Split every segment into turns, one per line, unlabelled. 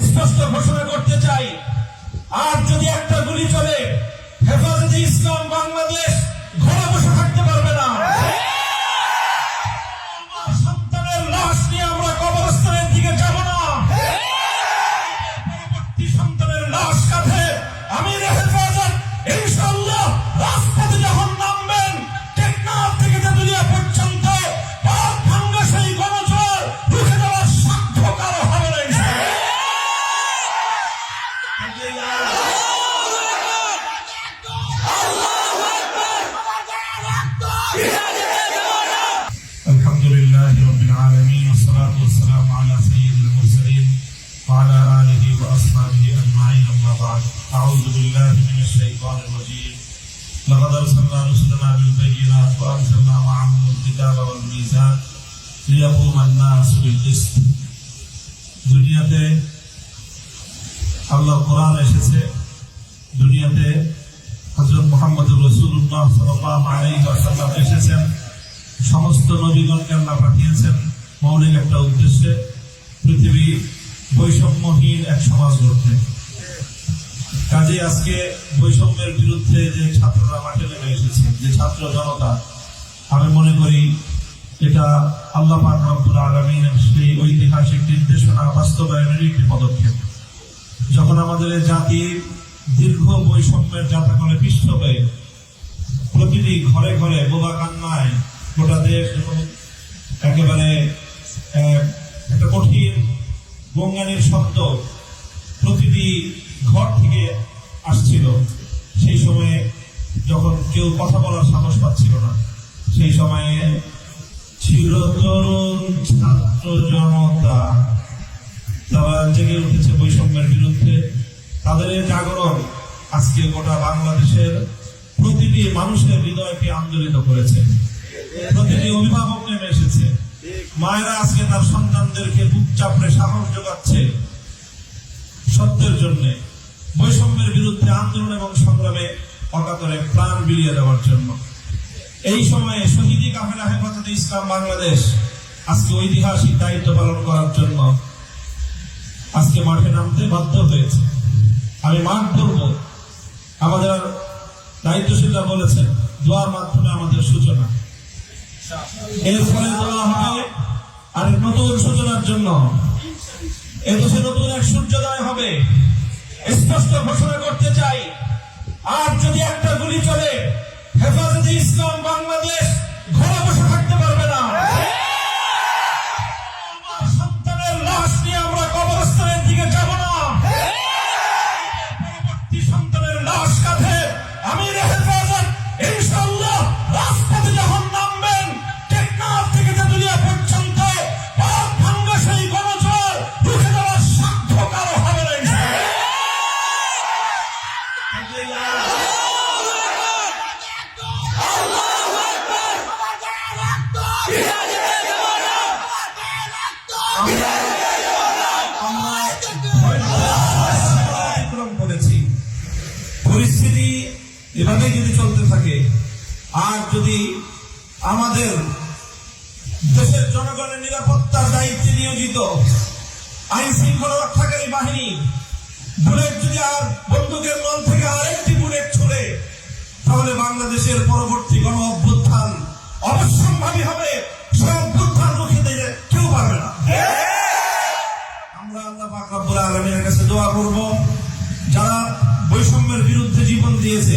স্পষ্ট ঘোষণা করতে চাই আর যদি একটা গুলি চলে হেফাজতে ইসলাম বাংলাদেশ لقد أرسلنا رسلنا بالبينات وأنزلنا معهم الكتاب والميزان ليقوم الناس بالقسط দুনিয়াতে আল্লাহ কোরআন এসেছে দুনিয়াতে হজরত মোহাম্মদ রসুল্লাহ সাল্লাহ আলাইহি ওয়াসাল্লাম এসেছেন সমস্ত নবীগণকে আল্লাহ পাঠিয়েছেন মৌলিক একটা উদ্দেশ্যে পৃথিবী বৈষম্যহীন এক সমাজ গড়তে কাজে আজকে বৈষম্যের বিরুদ্ধে যে ছাত্ররা মাঠে নেমে এসেছে, যে ছাত্র জনতা, আমি মনে করি এটা আল্লাহ পাক রব্বুল আলমীর সেই ঐতিহাসিক নির্দেশনা বাস্তবায়নের একটি পদক্ষেপ। যখন আমাদের জাতির দীর্ঘ বৈষম্যের জাতাকলে পিষ্ট হয়ে প্রতিটি ঘরে ঘরে বোবা কান্নায় গোটা দেশ এবং একেবারে একটা কঠিন গঙ্গানির শব্দ প্রতিটি ঘর থেকে আসছিল। সেই সময়ে যখন কেউ কথা বলার সাহস পাচ্ছিল না, সেই সময়ে ছিল তরুণ ছাত্র জনতা তারা জেগে উঠেছে বৈষম্যের বিরুদ্ধে। তাদের জাগরণ আজকে গোটা বাংলাদেশের প্রতিটি মানুষের হৃদয়কে আন্দোলিত করেছে। প্রতিটি অভিভাবক নেমে এসেছে। মায়েরা আজকে তার সন্তানদেরকে বুক চাপড়ে সাহস যোগাচ্ছে। সত্যের জন্য বৈষম্যের বিরুদ্ধে আন্দোলন এবং সংগ্রামে অকাতরে প্রাণ বিলিয়ে দেওয়ার জন্য। এই সময়ে শহীদি কাফেলা হেফাজতে ইসলাম বাংলাদেশ আজকে ঐতিহাসিক দায়িত্ব পালন করার জন্য আজকে মাঠে নামতে বাধ্য হয়েছে। আমি মাঠ ধরব। আমাদের দায়িত্বশীলরা বলেছেন, দোয়ার মাধ্যমে আমাদের সূচনা। এর ফলে দোয়া হবে আর নতুন সূচনার জন্য। এদেশে নতুন এক সূর্যোদয় হবে। স্পষ্ট ঘোষণা করতে চাই আর যদি একটা গুলি চলে হেফাজতে ইসলাম বাংলাদেশ এভাবে যদি চলতে থাকে, আর যদি আমাদের দেশের জনগণের নিরাপত্তার দায়িত্বে নিয়োজিত আইন শৃঙ্খলা রক্ষাকারী বাহিনী, বুলেট যদি আর বন্দুকের নল থেকে আরেকটি বুলেট ছুড়ে, তাহলে বাংলাদেশের পরবর্তী গণ অভ্যুত্থান অবশ্যম্ভাবী হবে। অভ্যুত্থান রুখে কেউ পারবে না। আমরা আল্লাহ পাক রব্বুল আলামিনের কাছে দোয়া করব, যারা বৈষম্যের বিরুদ্ধে জীবন দিয়েছে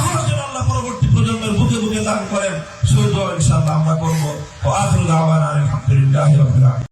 দোয়া করব। আলহামদুলিল্লাহি